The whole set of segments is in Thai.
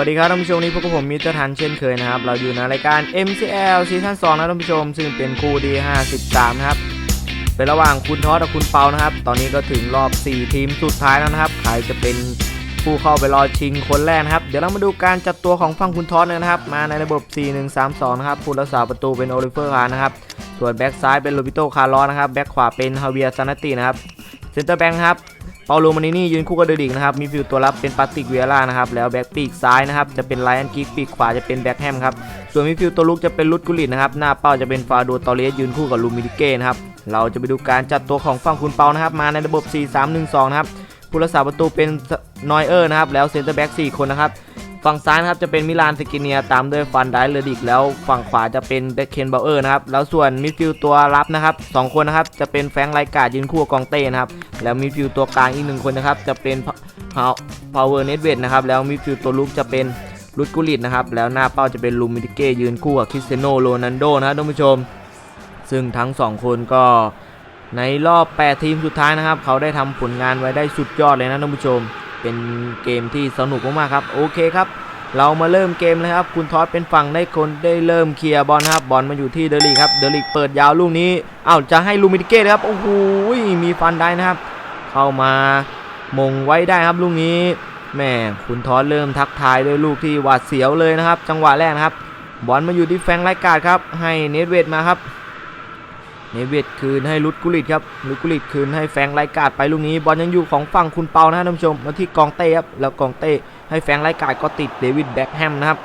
วัสดีครับท่านผู้ชมนี่พวกผมมิสเตอร์ทันเช่นเคยนะครับ เราอยู่ในรายการ MCL ซีซั่น2นะท่านผู้ชม ซึ่งเป็นคู่ดี53นะครับ เป็นระหว่างคุณทอสกับคุณเปานะครับ ตอนนี้ก็ถึงรอบ 4 ทีมสุดท้ายแล้วนะครับ ใครจะเป็นผู้เข้าไปรอชิงคนแรกนะครับ เดี๋ยวเรามาดูการจัดตัวของฝั่งคุณทอสเลยนะครับ มาในระบบ 4-1-3-2 นะครับ ผู้รักษาประตูเป็นโอลิเฟอร์คาร์นะครับ ส่วนแบ็กซ้ายเป็นโรบิโตคาร์ลอนะครับ แบ็กขวาเป็นฮาเวียร์ซานาตินะครับ เซนเตอร์แบ็กครับ เปาโลมานินี่ยืนคู่กับเดดิกนะครับมีฟิลตัวรับเป็นปาติกเวียร่านะครับแล้วแบ็กปีกซ้ายนะครับจะเป็นไลออนกิกปีกขวาจะเป็นแบ็กแฮมครับส่วนมีฟิลตัวลุกจะเป็นลุดกุลิตนะครับหน้าเป้าจะเป็นฟาโดตอเรสยืนคู่กับลูมิดิเก้นะครับเราจะไปดูการจัดตัวของฝั่งคุณเปานะครับมาในระบบ 4-3-1-2 นะครับผู้รักษาประตูเป็นนอยเออร์นะครับแล้วเซนเตอร์แบ็ก4คนนะครับ ฝั่งซ้ายนะครับจะเป็นมิลานสกิเนียตามด้วยฟันไดเลดิกแล้วฝั่งขวาจะเป็นเบคเคนเบลเออร์นะครับแล้วส่วนมิดฟิลด์ตัวรับนะครับสองคนนะครับจะเป็นแฟงไลกาดยืนคู่กับกองเต้นะครับแล้วมิดฟิลด์ตัวกลางอีกหนึ่งคนนะครับจะเป็นพาวเวอร์เนตเวดนะครับแล้วมิดฟิลด์ตัวลุกจะเป็นลุดกุลิตนะครับแล้วหน้าเป้าจะเป็นลูมิดิเก้ยืนคู่กับคริสเตโนโรนัลโดนะครับท่านผู้ชม ซึ่งทั้งสองคนก็ในรอบ 8 ทีมสุดท้ายนะครับ เขาได้ทำผลงานไว้ได้สุดยอดเลยนะท่านผู้ชม เป็นเกมที่สนุกมากๆครับโอเคครับ เรามาเริ่มเกมเลยครับ คุณทอสเป็นฝั่งได้คนได้เริ่มเคลียร์บอลนะครับบอลมาอยู่ที่เดลิกครับเดลิกเปิดยาวลูกนี้อ้าวจะให้ลูมิดิเก้ครับโอ้โหมีฟันได้นะครับ เข้ามามงไว้ได้ครับลูกนี้แม่คุณทอสเริ่มทักทายด้วยลูกที่หวาดเสียวเลยนะครับ จังหวะแรกนะครับบอลมาอยู่ที่แฟงไลกาดครับ ให้เนทเวดมาครับ เนทเวดคืนให้ลุดกุลิตครับลุดกุลิตคืนให้แฟงไลกาดไปลูกนี้บอลยังอยู่ของฝั่งคุณเปานะครับท่านผู้ชมมาที่กองเต้ครับแล้วกองเต้ให้แฟงไลกาดก็ติดเดวิดแบ็คแฮมนะครับ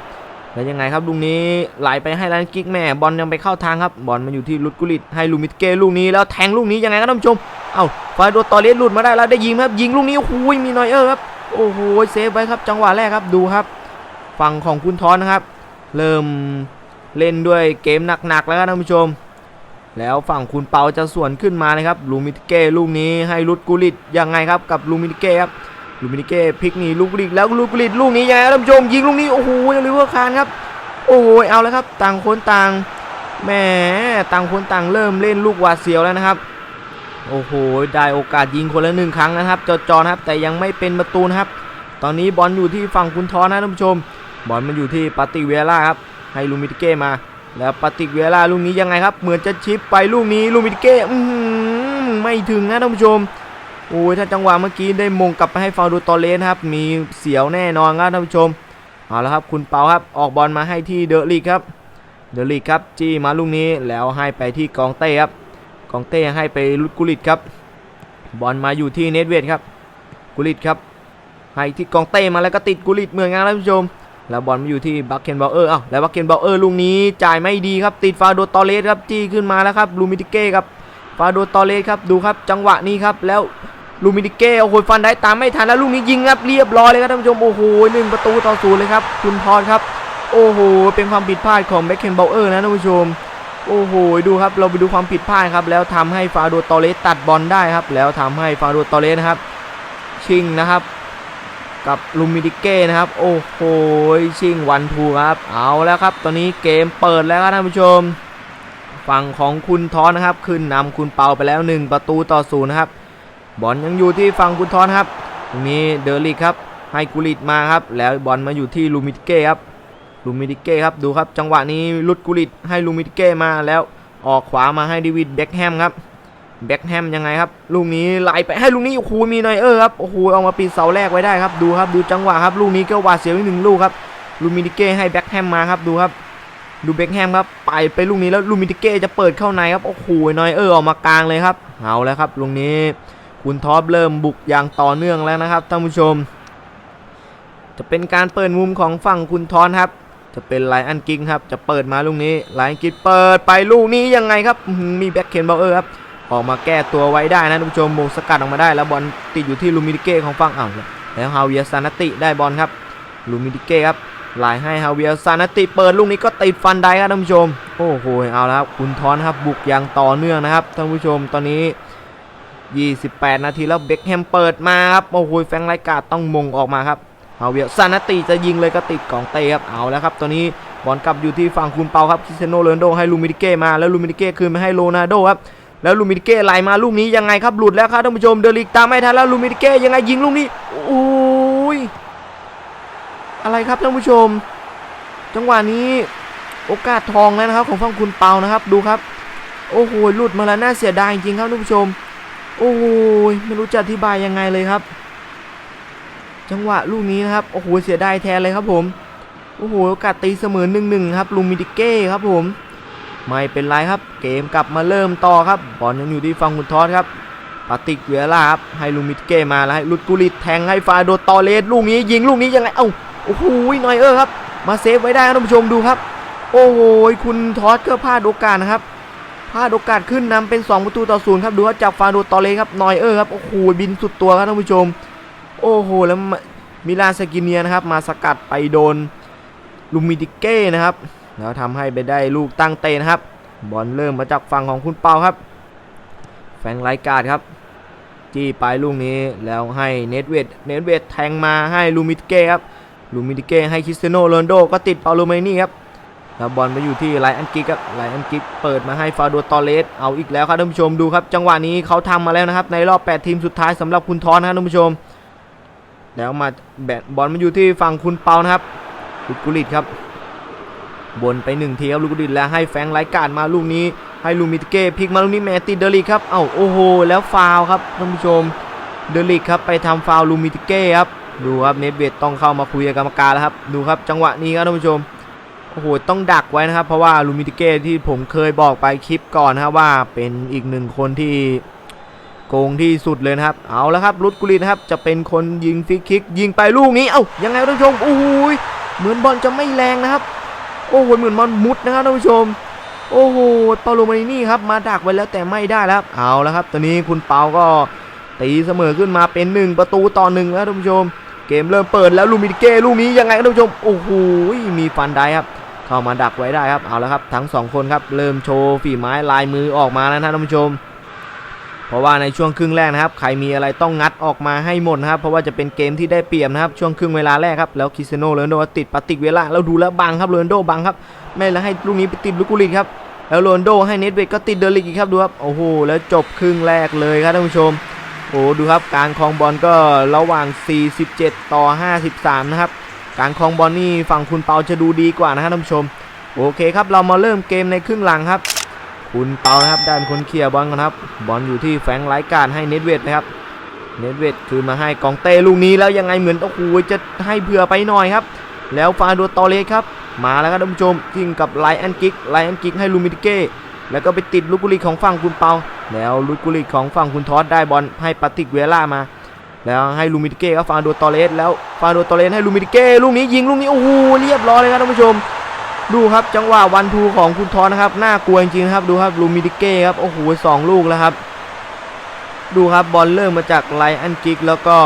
แล้วยังไงครับลูกนี้ไหลไปให้ลันกิกแม่บอลยังไปเข้าทางครับบอลมาอยู่ที่ลุดกุลิตให้ลูมิดเก้ลูกนี้แล้วแทงลูกนี้ยังไงครับท่านผู้ชมเอ้าฟาโดตอเลสหลุดมาได้แล้วได้ยิงครับยิงลูกนี้โอ้โหมีนอยเออร์ครับโอ้โหเซฟไว้ครับจังหวะแรกครับดูครับฝั่งของคุณทอนนะครับ เริ่มเล่นด้วยเกมหนักๆแล้วครับท่านผู้ชม แล้วฝั่งคุณเปาจะสวนขึ้นมานะครับลูมิดเก้ลูกนี้ให้ลุดกุลิตยังไงครับกับลูมิดเก้ครับลูมินิเก้พลิกหนีลูกกุลิตแล้วลูกกุลิตลูกนี้ยังไงท่านผู้ชมยิงลูกนี้โอ้โหลิเวอร์คานครับโอ้โหเอาแล้วครับต่างคนต่างแหมต่างคนต่างเริ่มเล่นลูกวาเสียวแล้วนะครับโอ้โหได้โอกาสยิงคนละหนึ่งครั้งนะครับจอจอนะครับแต่ยังไม่เป็นประตูนะครับ ตอนนี้บอลอยู่ที่ฝั่งคุณทอนะท่านผู้ชม บอลมันอยู่ที่ปาติเวล่าครับให้ลูมินิเก้มา แล้วปาติเวลาลูกนี้ยังไงครับเหมือนจะชิปไปลูกนี้ลูมินิเก้อื้อหือไม่ถึงนะท่านผู้ชมโอ้ยถ้าจังหวะเมื่อกี้ได้มงกลับไปให้ฟาวดูตอเลสครับ มีเสียวแน่นอนครับท่านผู้ชมเอาละครับคุณเปาครับออกบอลมาให้ที่เดอะลีกครับเดอะลีกครับจี้มาลูกนี้แล้วให้ไปที่กองเต้ครับกองเต้ให้ไปลุดกุลิตครับ บอลมาอยู่ที่เนตเวดครับกุลิตครับให้ที่กองเต้มาแล้วก็ติดกุลิตเหมือนกันท่านผู้ชม แล้วบอลมาอยู่ที่บัคเคนบอลเออร์อ้าวแล้วบัคเคนบอลเออร์ลูกนี้จ่ายไม่ดีครับติดฟาโดตอเลสครับจี้ขึ้นมาแล้วครับลูมิติเก้ครับฟาโดตอเลสครับดูครับจังหวะนี้ครับแล้วลูมิดิเก้โอ้โหฟันได้ตามไม่ทันแล้วลูกนี้ยิงครับเรียบร้อยเลยครับท่านผู้ชมโอ้โหหนึ่งประตูต่อศูนย์เลยครับคุณพรครับโอ้โหเป็นความผิดพลาดของแบ็คเคนเบลเออร์นะท่านผู้ชมโอ้โหดูครับเราไปดูความผิดพลาดครับแล้วทำให้ฟาโดตอเลสตัดบอลได้ครับแล้วทำให้ฟาโดตอเลสนะครับชิงนะครับ กับลูมิดิเก้นะครับ โอ้โหชิงวันทูครับ เอาแล้วครับ ตอนนี้เกมเปิดแล้วครับท่านผู้ชม ฝั่งของคุณทอนนะครับ ขึ้นนำคุณเปาไปแล้ว 1 ประตูต่อศูนย์นะครับ บอลยังอยู่ที่ฝั่งคุณทอนครับตรงนี้เดอริกครับ ให้กุลิตมาครับ แล้วบอลมาอยู่ที่ลูมิดเก้ครับ ลูมิดเก้ครับ ดูครับ จังหวะนี้ลุดกุลิตให้ลูมิดเก้มาแล้วออกขวามาให้เดวิดเบ็คแฮมครับ เบ็คแฮมยังไงครับลูกนี้ไหลไปให้ลูกนี้โอ้โหมีนอยเออร์ครับโอ้โหเอามาปิดเสาแรกไว้ได้ครับดูครับดูจังหวะครับลูกนี้ก็วาเสียวอีกหนึ่งลูกครับลูมิดเก้ให้เบ็คแฮมมาครับดูครับ ดูเบ็คแฮมครับไปไปลูกนี้แล้วลูมิติเก้จะเปิดเข้าในครับโอ้โหนอยเออร์ออกมากลางเลยครับเอาแล้วครับลูกนี้คุณท็อปเริ่มบุกอย่างต่อเนื่องแล้วนะครับท่านผู้ชม จะเป็นการเปิดมุมของฝั่งคุณทอนครับ จะเป็นไลอันกิงครับจะเปิดมาลูกนี้ไลอันกิงเปิดไปลูกนี้ยังไงครับมีแบ็คเคนเบลเออร์ครับ ออกมาแก้ตัวไว้ได้นะท่านผู้ชมมงสกัดออกมาได้แล้วบอลติดอยู่ที่ลูมิติเก้ของฝั่งอ่าวแล้วฮาเวียซานาติได้บอลครับลูมิติเก้ครับลายให้ฮาเวียซานาติเปิดลูกนี้ก็ติดฟันได้ครับท่านผู้ชม โอ้โหเอาแล้วคุณทอนครับบุกอย่างต่อเนื่องนะครับท่านผู้ชมตอนนี้ 28 นาทีแล้วเบ็คแฮมเปิดมาครับโอ้โหแฟงไรกาต้องมงออกมาครับฮาเวียซานาติจะยิงเลยก็ติดกองเตะครับเอาแล้วครับตอนนี้บอลกลับอยู่ที่ฝั่งคุณเปาครับคริสเซโนโรนโดให้ลูมิดิเก้มาแล้วลูมิดิเก้คืนไปให้โรนาลโดครับ แล้วลูมิดิเก้ไหลมาลูกนี้ยังไงครับหลุดแล้วครับท่านผู้ชมเดลิกตามไม่ทันแล้วลูมิดิเก้ยังไงยิงลูกนี้โอ้ยอะไรครับท่านผู้ชม จังหวะนี้โอกาสทองแล้วนะครับ ของฝั่งคุณเปานะครับดูครับ โอ้โหหลุดมาแล้วน่าเสียดายจริงครับท่านผู้ชม โอ้โหไม่รู้จะอธิบายยังไงเลยครับ จังหวะลูกนี้นะครับโอ้โหเสียดายแทนเลยครับผมโอ้โหโอกาสตีเสมอหนึ่งหนึ่งครับลุงมิดิเก้ครับผม ไม่เป็นไรครับ เกมกลับมาเริ่มต่อครับบอลยังอยู่ที่ฝั่งคุณทอสครับปาติกเวียร่าครับให้ลุมิดิเก้มาแล้วให้ลุดกุลิตแทงให้ฟาโดตอเลสลูกนี้ยิงลูกนี้ยังไงเอ้าโอ้โหนอยเออครับ มาเซฟไว้ได้ครับท่านผู้ชมดูครับ โอ้โหคุณทอสก็พลาดโอกาสนะครับพลาดโอกาสขึ้นนำเป็น 2 ประตูต่อศูนย์ครับดูว่าจากฟาโดตอเลสครับนอยเออร์ครับโอ้โหบินสุดตัวครับท่านผู้ชม โอ้โหแล้วมิลานสกิเนียนะครับมาสกัดไปโดนลูมิดิเก้นะครับ แล้วทำให้ไปได้ลูกตั้งเตะนะครับ บอลเริ่มมาจากฝั่งของคุณเปาครับ แฟงไลกาดครับ จี้ไปลูกนี้แล้วให้เนตเวดเนตเวดแทงมาให้ลูมิเก้ครับลูมิเก้ให้คริสเตียโนโรนโดก็ติดเปาโลเมนี่ครับแล้วบอลมาอยู่ที่ไลอันกิกครับไลอันกิกเปิดมาให้ฟาโดตอเลสเอาอีกแล้วครับท่านผู้ชมดูครับ จังหวะนี้เขาทำมาแล้วนะครับ ในรอบ 8 ทีมสุดท้ายสำหรับคุณทอนนะครับท่านผู้ชม แล้วมาแบตบอลมาอยู่ที่ฝั่งคุณเปานะครับลูกกุลิตครับ บนไปหนึ่งทีครับลูกกุลิตแล้วให้แฟงค์ไลการ์ดมาลูกนี้ ให้ลูมิตเก้พลิกมาลูกนี้แมตติดเดลิกครับเอ้าโอ้โหแล้วฟาวครับท่านผู้ชมเดลิกครับไปทำฟาวลูมิตเก้ครับดูครับเนตเวดต้องเข้ามาคุยกับกรรมการแล้วครับดูครับจังหวะนี้ครับท่านผู้ชมโอ้โหต้องดักไว้นะครับ เพราะว่าลูมิติเก้ที่ผมเคยบอกไปคลิปก่อนนะครับว่าเป็นอีกหนึ่งคนที่โกงที่สุดเลยนะครับ เอาแล้วครับรุดกุลินะครับจะเป็นคนยิงฟรีคิก ยิงไปลูกนี้ เอ้ายังไงท่านผู้ชมโอ้โหยเหมือนบอลจะไม่แรงนะครับ โอ้โหเหมือนบอลมุดนะครับท่านผู้ชม โอ้โหเปาโลมานินี่ครับมาดักไว้แล้วแต่ไม่ได้แล้วครับเอาแล้วครับ ตอนนี้คุณเปาก็ตีเสมอขึ้นมาเป็น 1 ประตูต่อหนึ่งแล้วท่านผู้ชม เกมเริ่มเปิดแล้วลูมิติเก้ลูกนี้ยังไงครับท่านผู้ชมโอ้โหมีฟันได้ครับ เข้ามาดักไว้ได้ครับเอาแล้วครับ ทั้งสองคนครับเริ่มโชว์ฝีไม้ลายมือออกมาแล้วนะท่านผู้ชม ราะว่าในช่วงครึ่งแรกนะครับ ใครมีอะไรต้องงัดออกมาให้หมดนะครับ เพราะว่าจะเป็นเกมที่ได้เปรียบนะครับ ช่วงครึ่งเวลาแรกครับ แล้วคิสเตียโนโรนโดติดปาติกเวลาแล้วดูแล้วบังครับโรนโดบังครับ ไม่แล้วให้ลูกนี้ไปติดลูกกุลิตครับ แล้วโรนโดให้เนตเวดก็ติดเดลิกอีกครับดูครับ โอ้โห แล้วจบครึ่งแรกเลยครับท่านผู้ชม โอ้ดูครับ การคองบอลก็ระหว่าง 47 ต่อ 53 นะครับ การคองบอลนี่ฝั่งคุณเปาจะดูดีกว่านะครับท่านผู้ชม โอเคครับ เรามาเริ่มเกมในครึ่งหลังครับ คุณเปานะครับได้เป็นคนเคลียร์บอลกันครับบอลอยู่ที่แฟงค์ไลการ์ดให้เนตเวดนะครับเนตเวดคืนมาให้กองเต้ลูกนี้แล้วยังไงเหมือนโอ้โหจะให้เผื่อไปหน่อยครับแล้วฟาโดตอเลสครับมาแล้วครับท่านผู้ชมทิ้งกับไลแอนกิกไลแอนกิกให้ลูมิติเก้แล้วก็ไปติดลูกกุลีของฝั่งคุณเปา แล้วลูกกุลีของฝั่งคุณทอสได้บอลให้ปาติกเวล่ามา แล้วให้ลูมิติเก้ครับฟาโดตอเลสแล้วฟาโดตอเลสให้ลูมิติเก้ลูกนี้ยิงลูกนี้โอ้โหเรียบร้อยเลยครับท่านผู้ชม ดูครับจังหวะวันทูของคุณทอนะครับน่ากลัวจริงๆครับดูครับลูมิติเก้ครับโอ้โหสองลูกแล้วครับ ดูครับบอลเริ่มมาจากไลอันกิกแล้วก็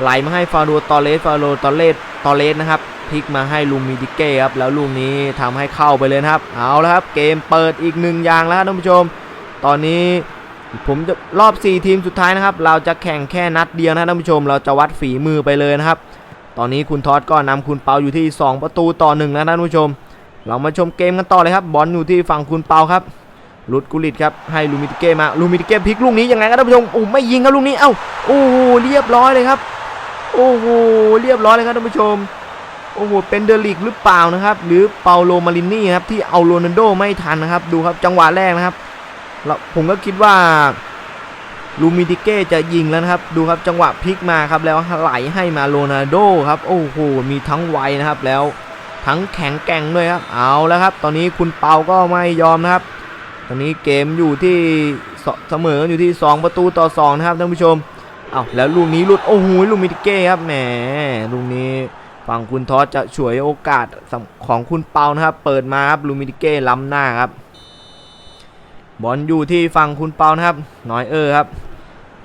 ไหลมาให้ฟาโดตอเลสฟาโดตอเลสตอเลสนะครับพลิกมาให้ลูมิติเก้ครับแล้วลูกนี้ทำให้เข้าไปเลยครับ เอาแล้วครับ เกมเปิดอีกหนึ่งอย่างแล้วครับท่านผู้ชม ตอนนี้ผมจะรอบ 4 ทีมสุดท้ายนะครับ เราจะแข่งแค่นัดเดียวนะท่านผู้ชม เราจะวัดฝีมือไปเลยนะครับ ตอนนี้คุณทอสก็นำคุณเปาอยู่ที่ 2 ประตูต่อหนึ่งนะท่านผู้ชม เรามาชมเกมกันต่อเลยครับบอลอยู่ที่ฝั่งคุณเปาครับลุดกุลิตครับให้ลูมิติเก้มาลูมิติเก้พลิกลูกนี้ยังไงครับท่านผู้ชมโอ้ไม่ยิงครับลูกนี้เอ้าโอ้โหเรียบร้อยเลยครับโอ้โหเรียบร้อยเลยครับท่านผู้ชมโอ้โหเป็นเดลิกหรือเปล่านะครับ หรือเปาโลมารินี่ครับที่เอาโรนัลโดไม่ทันนะครับ ดูครับจังหวะแรกนะครับแล้วผมก็คิดว่าลูมิติเก้จะยิงแล้วนะครับ ดูครับจังหวะพลิกมาครับแล้วไหลให้มาโรนัลโดครับโอ้โหมีทั้งไวนะครับแล้ว ทั้งแข็งแกร่งด้วยครับ เอาแล้วครับ ตอนนี้คุณเปาก็ไม่ยอมนะครับ ตอนนี้เกมอยู่ที่เสมออยู่ที่ 2 ประตูต่อ 2 นะครับท่านผู้ชม เอาแล้วลูกนี้หลุดโอ้โหลูกมิติเก้ครับแหมลูกนี้ฝั่งคุณทอสจะฉวยโอกาสของคุณเปานะครับ เปิดมาครับลูมิติเก้ล้ำหน้าครับ บอลอยู่ที่ฝั่งคุณเปานะครับ น้อยเออร์ครับ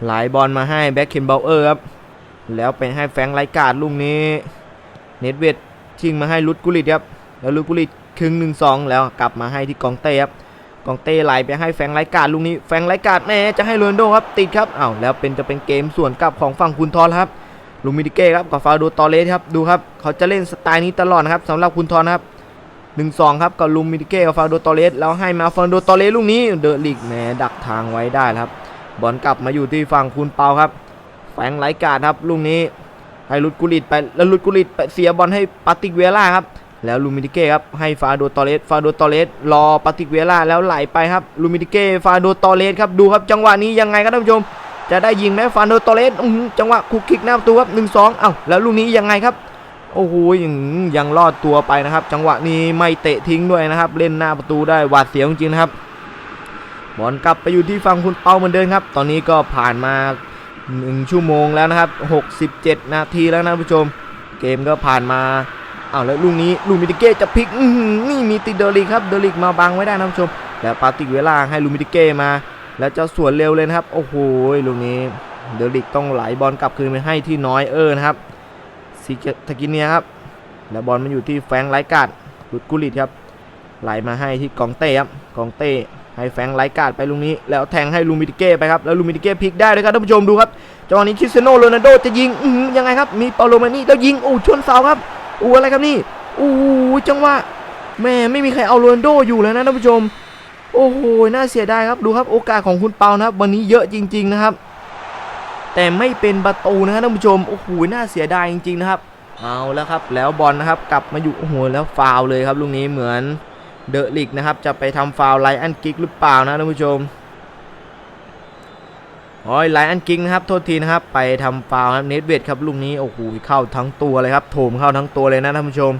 ไหลบอลมาให้แบ็คเคนเบลเออร์ครับ แล้วไปให้แฟงไลกาดลูกนี้ เนตเวด ชิงมาให้ลุดกุลิตครับแล้วลุดกุลิตครึ่งหนึ่งสองแล้วกลับมาให้ที่กองเต้ครับกองเต้ไหลไปให้แฟงไลกาดลูกนี้แฟงไลกาดแม่จะให้โรนโดครับติดครับอ้าวแล้วเป็นจะเป็นเกมส่วนกลับของฝั่งคุณทอนครับลูมิดิเก้ครับกับฟาโดตอเลสครับดูครับเขาจะเล่นสไตล์นี้ตลอดนะครับสำหรับคุณทอนครับหนึ่งสองครับกับลูมิดิเก้กับฟาโดตอเลสแล้วให้มาฟาโดตอเลสลูกนี้เดอะลิกแหมดักทางไว้ได้ครับบอลกลับมาอยู่ที่ฝั่งคุณเปาครับ แฟงไลกาดครับลูกนี้ ให้ลุดกุลิตไปแล้วลุดกุลิตไปเสียบอลให้ปาติกเวล่าครับแล้วลูมิดิเก้ครับให้ฟาโดตอเลสฟาโดตอเลสรอปาติกเวล่าแล้วไหลไปครับลูมิดิเก้ฟาโดตอเลสครับดูครับจังหวะนี้ยังไงครับท่านผู้ชม จะได้ยิงไหมฟาโดตอเลสจังหวะคุกคิกหน้าประตูครับหนึ่งสองเอ้าแล้วลูกนี้ยังไงครับโอ้โหยังยังรอดตัวไปนะครับ จังหวะนี้ไม่เตะทิ้งด้วยนะครับ เล่นหน้าประตูได้หวาดเสียวจริงๆนะครับบอลกลับไปอยู่ที่ฝั่งคุณเปาเหมือนเดิมครับ ตอนนี้ก็ผ่านมา 1 ชั่วโมงแล้วนะครับ 67 นาทีแล้วนะผู้ชม เกมก็ผ่านมาอ้าวแล้วลูกนี้ลูมิติเก้จะพลิกนี่มีติดเดอริกครับเดอริกมาบังไว้ได้นะผู้ชม แล้วปาติกเวลาให้ลูมิติเก้มา แล้วจะสวนเร็วเลยนะครับ โอ้โหลูกนี้เดอริกต้องไหลบอลกลับคืนไปให้ที่น้อยเออนะครับซีเกตากินเนียครับแล้วบอลมันอยู่ที่แฟงไลกาดลุดกุลิตครับไหลมาให้ที่กองเต้ครับกองเต้ ให้แฟงไลกาดไปลุงนี้แล้วแทงให้ลูมิติเก้ไปครับแล้วลูมิติเก้พลิกได้ด้วยครับท่านผู้ชมดูครับจังหวะนี้คริสเตียโนโรนัลโดจะยิงยังไงครับมีเปาโลมานี่แล้วยิงโอ้ชนเสาครับอู้อะไรครับนี่อู้จังหวะแม่ไม่มีใครเอาโรนัลโดอยู่แล้วนะท่านผู้ชม โอ้โหน่าเสียดายครับดูครับโอกาสของคุณเปานะครับ วันนี้เยอะจริง ๆนะครับ แต่ไม่เป็นประตูนะครับท่านผู้ชมโอ้โหน่าเสียดายจริง ๆนะครับ เอาแล้วครับแล้วบอลนะครับ กลับมาอยู่โอ้โหแล้วฟาวเลยครับลูกนี้เหมือน เดอะลิกนะครับ จะไปทำฟาวล์ไลอันกิกหรือเปล่านะท่านผู้ชมโอ้ยไลอันกิกนะครับ โทษทีนะครับ ไปทำฟาวล์ครับเนตเวดครับลูกนี้โอ้โหเข้าทั้งตัวเลยครับโถมเข้าทั้งตัวเลยนะท่านผู้ชม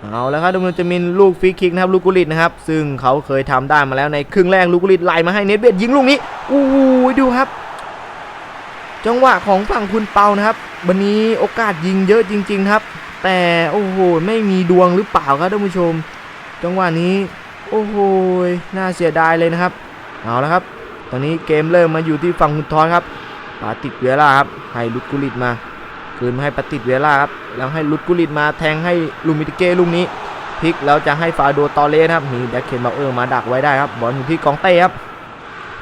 เอาแล้วครับดูมันจะมีลูกฟรีคิกนะครับลูกกุลิตนะครับ ซึ่งเขาเคยทำได้มาแล้วในครึ่งแรกลูกกุลิตไหลมาให้เนตเวดยิงลูกนี้อู้ดูครับ จังหวะของฝั่งคุณเปานะครับ วันนี้โอกาสยิงเยอะจริง ๆ ครับ แต่โอ้โหไม่มีดวงหรือเปล่าครับท่านผู้ชม จังหวะนี้ โอ้โหน่าเสียดายเลยนะครับ เอาละครับ ตอนนี้เกมเริ่มมาอยู่ที่ฝั่งคุณทอนครับปาติดเวล่าครับให้ลุดกุลิตมาคืนมาให้ปาติดเวล่าครับแล้วให้ลุดกุลิตมาแทงให้ลูมิติเก้ลูกนี้พลิกแล้วจะให้ฟาโดตอเลสครับมีแบ็คเคนบาเออร์มาดักไว้ได้ครับบอลอยู่ที่กองเต้ครับ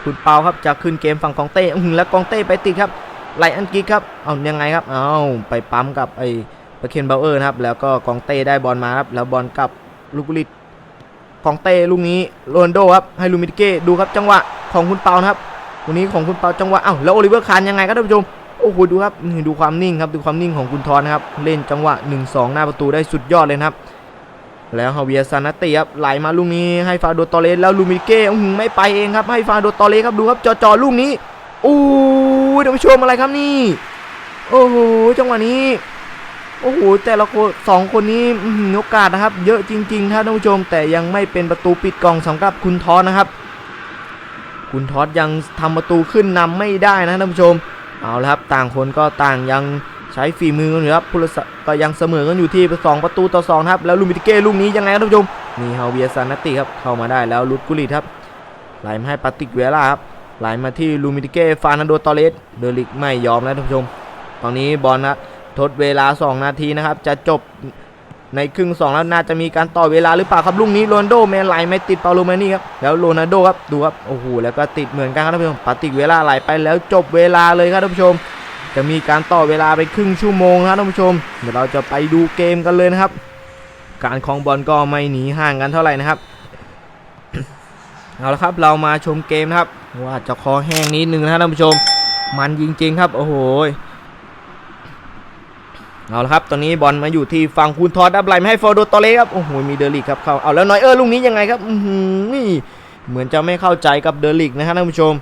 คุณเปาครับจะขึ้นเกมฝั่งกองเต้หือแล้วกองเต้ไปติดครับไลอันกิกครับเอายังไงครับเอาไปปั๊มกับไอ้เบเคนเบลเออร์ครับแล้วก็กองเต้ได้บอลมาครับแล้วบอลกลับลูกกุลิต กองเต้ลูกนี้โรนโดครับให้ลูมิเก้ดูครับจังหวะของคุณเปานะครับวันนี้ของคุณเปาจังหวะเอ้าแล้วโอลิเวอร์คานยังไงครับท่านผู้ชมโอ้โหดูครับนี่ดูความนิ่งครับดูความนิ่งของคุณทอนครับเล่นจังหวะ 1-2 หน้าประตูได้สุดยอดเลยครับแล้วฮาเวียซานาติครับไหลมาลูกนี้ให้ฟาโดตอเลสแล้วลูมิเก้อื้อหือไม่ไปเองครับให้ฟาโดตอเลสครับดูครับจ่อๆลูกนี้โอ้ยท่านผู้ชมอะไรครับนี่ โอ้โหจังหวะนี้ โอ้โหแต่ละคนสองคนนี้โอกาสนะครับ เยอะจริงๆครับท่านผู้ชม แต่ยังไม่เป็นประตูปิดกล่องสำหรับคุณทอสนะครับ คุณทอสยังทำประตูขึ้นนำไม่ได้นะท่านผู้ชมเอาละครับต่างคนก็ต่างยังใช้ฝีมือกันอยู่ครับพุทธก็ยังเสมอกันอยู่ที่สองประตูต่อสองครับแล้วลูมิติเก้ลูกนี้ยังไงครับท่านผู้ชมนี่ฮาเวียซานาติครับเข้ามาได้แล้วลุดกุลิครับไหลมาให้ปาติกเวล่าครับไหลมาที่ลูมิติเก้ฟานันโดตอเลสเดลิกไม่ยอมแล้วท่านผู้ชม ตอนนี้บอลนะ ทดเวลา 2 นาทีนะครับ จะจบในครึ่ง 2 แล้วน่าจะมีการต่อเวลาหรือเปล่าครับลูกนี้โรนโดแมนไหลไม่ติดเปาโลมานี่ครับแล้วโรนัลโดครับดูครับโอ้โหแล้วก็ติดเหมือนกันครับท่านผู้ชมปาติเวลาไหลไปแล้วจบเวลาเลยครับท่านผู้ชม จะมีการต่อเวลาไปครึ่งชั่วโมงนะครับท่านผู้ชม เดี๋ยวเราจะไปดูเกมกันเลยนะครับ การคลองบอลก็ไม่หนีห่างกันเท่าไหร่นะครับเอาละครับเรามาชมเกมนะครับว่าจะคอแห้งนิดนึงนะครับท่านผู้ชม มันจริงๆครับ โอ้โห เอาละครับ ตอนนี้บอลมาอยู่ที่ฝั่งคุณทอดดับไหลมาให้ฟอร์โดตอเลสครับ โอ้โห มีเดลิกครับ เข้า เอาแล้วน้อยเออลูกนี้ยังไงครับอือหือนี่ เหมือนจะไม่เข้าใจกับเดลิกนะครับท่านผู้ชม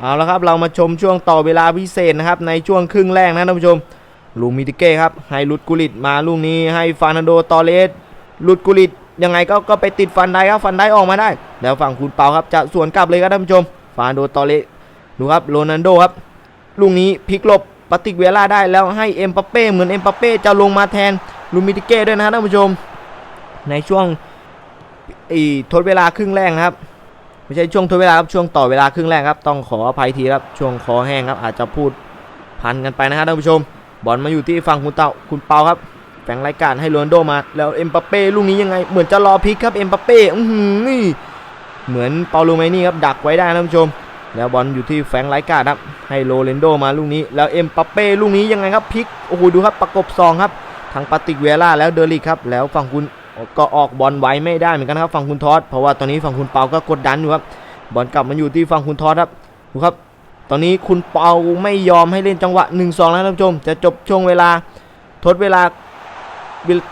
เอาละครับ เรามาชมช่วงต่อเวลาพิเศษนะครับ ในช่วงครึ่งแรกนะท่านผู้ชม ลูมิติเก้ครับ ให้ลุดกุลิตมาลูกนี้ ให้ฟานันโดตอเลสลุดกุลิตยังไงก็ก็ไปติดฟันได้ครับ ฟันได้ออกมาได้ แล้วฝั่งคุณเปาครับจะสวนกลับเลยครับท่านผู้ชม ฟานันโดตอเลสดูครับ โรนัลโดครับ ลูกนี้พลิกหลบ ปาติกเวล่าได้แล้วให้เอ็มปาเป้เหมือนเอ็มปาเป้จะลงมาแทนลูมิติเก้ด้วยนะท่านผู้ชม ในช่วงอีทดเวลาครึ่งแรกนะครับไม่ใช่ช่วงทดเวลาครับช่วงต่อเวลาครึ่งแรกครับต้องขออภัยทีครับช่วงคอแห้งครับอาจจะพูดพันกันไปนะครับท่านผู้ชม บอลมาอยู่ที่ฝั่งคุณเต่าคุณเปาครับแฝงรายการให้โรนโดมาแล้วเอ็มปาเป้ลูกนี้ยังไงเหมือนจะรอพลิกครับเอ็มปาเป้อือหือนี่เหมือนเปาโลเมนี่ครับดักไว้ได้นะท่านผู้ชม แล้วบอลอยู่ที่แฟงไรกาครับ ให้โรเลนโดมาลูกนี้ แล้วเอ็มปัปเป้ลูกนี้ยังไงครับพลิกโอ้โหดูครับประกบซองครับทางปาติกเวล่าแล้วเดอริกครับ แล้วฝั่งคุณก็ออกบอลไว้ไม่ได้เหมือนกันครับฝั่งคุณทอสเพราะว่าตอนนี้ฝั่งคุณเปาก็กดดันอยู่ครับบอลกลับมาอยู่ที่ฝั่งคุณทอสครับดูครับ ตอนนี้คุณเปาไม่ยอมให้เล่นจังหวะ 1-2 แล้วท่านผู้ชม จะจบช่วงเวลาทดเวลา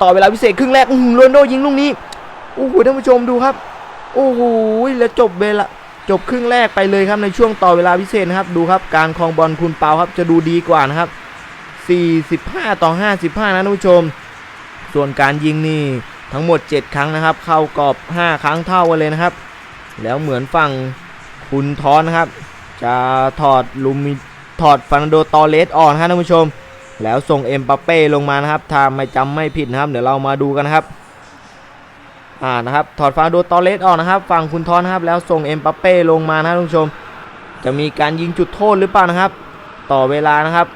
ต่อเวลาพิเศษครึ่งแรกโรนโดยิงลูกนี้โอ้โหท่านผู้ชมดูครับโอ้โหแล้วจบเวลา จบครึ่งแรกไปเลยครับในช่วงต่อเวลาพิเศษนะครับ ดูครับการครองบอลคุณเปาครับจะดูดีกว่านะครับ 45 ต่อ 55 นะท่านผู้ชม ส่วนการยิงนี่ทั้งหมด 7 ครั้งนะครับ เข้ากรอบ 5 ครั้งเท่ากันเลยนะครับ แล้วเหมือนฝั่งคุณทอนนะครับ จะถอดลูมิถอดฟาร์นันโดตอเลสออกนะครับท่านผู้ชม แล้วส่งเอ็มปาเป้ลงมานะครับถ้าไม่จำไม่ผิดนะครับ เดี๋ยวเรามาดูกันนะครับ อ่านะครับถอดฟาร์นันโดตอเลสออกนะครับ ฝั่งคุณทอนนะครับ แล้วส่งเอ็มปาเป้ลงมานะท่านผู้ชม จะมีการยิงจุดโทษหรือเปล่านะครับ ต่อเวลานะครับ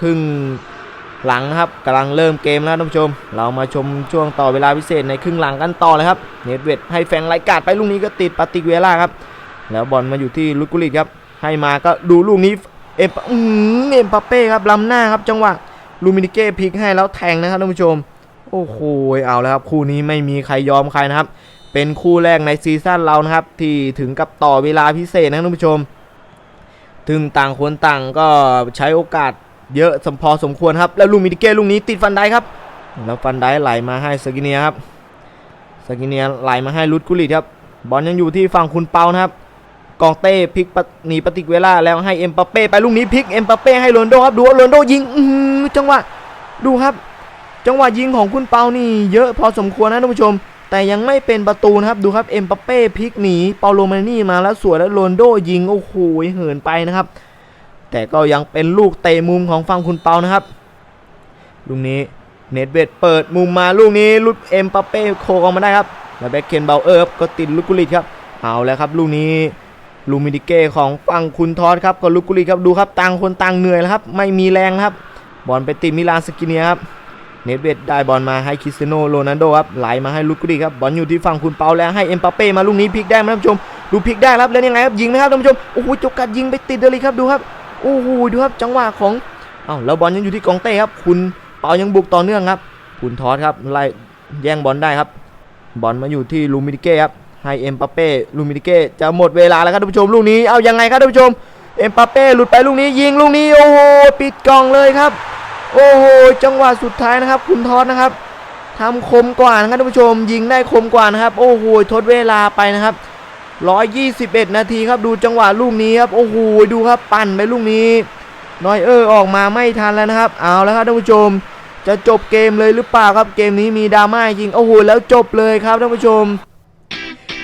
ครึ่งหลังนะครับกำลังเริ่มเกมแล้วท่านผู้ชม เรามาชมช่วงต่อเวลาพิเศษในครึ่งหลังกันต่อเลยครับเนตเวดให้แฟงไลกาดไปลูกนี้ก็ติดปาติเวล่าครับ แล้วบอลมาอยู่ที่ลุกุลิตครับ ให้มาก็ดูลูกนี้เอ็มปะอื้อหือเอ็มปาเป้ครับล้ำหน้าครับจังหวะลูมินิเก้พลิกให้แล้วแทงนะครับท่านผู้ชม โอ้โหเอาแล้วครับคู่นี้ไม่มีใครยอมใครนะครับ เป็นคู่แรกในซีซั่นเรานะครับ ที่ถึงกับต่อเวลาพิเศษนะท่านผู้ชม ถึงต่างคนต่างก็ใช้โอกาสเยอะสมพอสมควรครับ แล้วลูมินิเก้ลูกนี้ติดฟันได้ครับ แล้วฟันได้ไหลมาให้สกิเนียครับสกิเนียไหลมาให้ลุดกุลิตครับบอลยังอยู่ที่ฝั่งคุณเปานะครับกองเต้พลิกปะหนีปฏิกเวล่าแล้วให้เอ็มปาเป้ไปลูกนี้พลิกเอ็มปาเป้ให้โรนโดครับดูว่าโรนโดยิงจังหวะดูครับ จังหวะยิงของคุณเปานี่เยอะพอสมควรนะท่านผู้ชม แต่ยังไม่เป็นประตูนะครับดูครับเอ็มปาเป้พลิกหนีเปาโลมานี่มาแล้วสวยแล้วโรนโดยิงโอ้โหเหินไปนะครับ แต่ก็ยังเป็นลูกเตะมุมของฝั่งคุณเปานะครับลูกนี้เนตเวดเปิดมุมมาลูกนี้ลุดเอ็มปาเป้โคกออกมาได้ครับแล้วแบ็คเคนเบลเออร์ก็ติดลูกกุลิตครับเอาแล้วครับลูกนี้ลูมิดิเก้ของฝั่งคุณทอสครับกับลูกกุลิครับดูครับต่างคนต่างเหนื่อยแล้วครับไม่มีแรงครับบอลไปติดมิลานสกิเนียครับ เนตเวดได้บอลมาให้คริสเตียโนโรนัลโดครับไหลมาให้ลูกกุลิครับบอลอยู่ที่ฝั่งคุณเปาแล้วให้เอ็มปาเป้มาลูกนี้พลิกได้ไหมท่านผู้ชม ดูพลิกได้ครับแล้วยังไงครับยิงไหมครับท่านผู้ชมโอ้โหจกกัดยิงไปติดเลยครับดูครับโอ้โหดูครับจังหวะของเอ้าแล้วบอลยังอยู่ที่กองเต้ครับ คุณเปายังบุกต่อเนื่องครับ คุณทอสครับไล่แย่งบอลได้ครับ บอลมาอยู่ที่ลูมิดิเก้ครับให้เอ็มปาเป้ลูมิดิเก้จะหมดเวลาแล้วครับท่านผู้ชมลูกนี้เอายังไงครับท่านผู้ชมเอ็มปาเป้หลุดไปลูกนี้ยิงลูกนี้โอ้โหปิดกล่องเลยครับ โอ้โหจังหวะสุดท้ายนะครับ คุณทอสนะครับทำคมกว่านะครับท่านผู้ชม ยิงได้คมกว่านะครับ โอ้โหทดเวลาไปนะครับ 121 นาทีครับดูจังหวะลูกนี้ครับโอ้โหดูครับปั่นไปลูกนี้นอยเออร์ออกมาไม่ทันแล้วนะครับ เอาแล้วครับท่านผู้ชม จะจบเกมเลยหรือเปล่าครับเกมนี้มีดราม่าจริงโอ้โหแล้วจบเลยครับท่านผู้ชม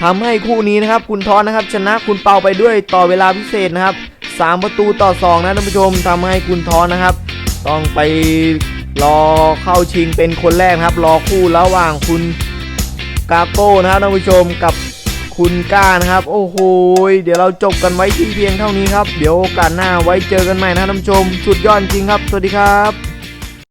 ทำให้คู่นี้นะครับ คุณทอนนะครับ ชนะคุณเปาไปด้วยต่อเวลาพิเศษนะครับ 3 ประตูต่อ 2 นะท่านผู้ชมทำให้คุณทอนนะครับ ต้องไปรอเข้าชิงเป็นคนแรกครับ รอคู่ระหว่างคุณกาโก้นะครับท่านผู้ชมกับคุณก้านะครับ โอ้โหเดี๋ยวเราจบกันไว้ที่เพียงเท่านี้ครับ เดี๋ยวโอกาสหน้าไว้เจอกันใหม่นะท่านผู้ชม สุดยอดจริงครับ สวัสดีครับ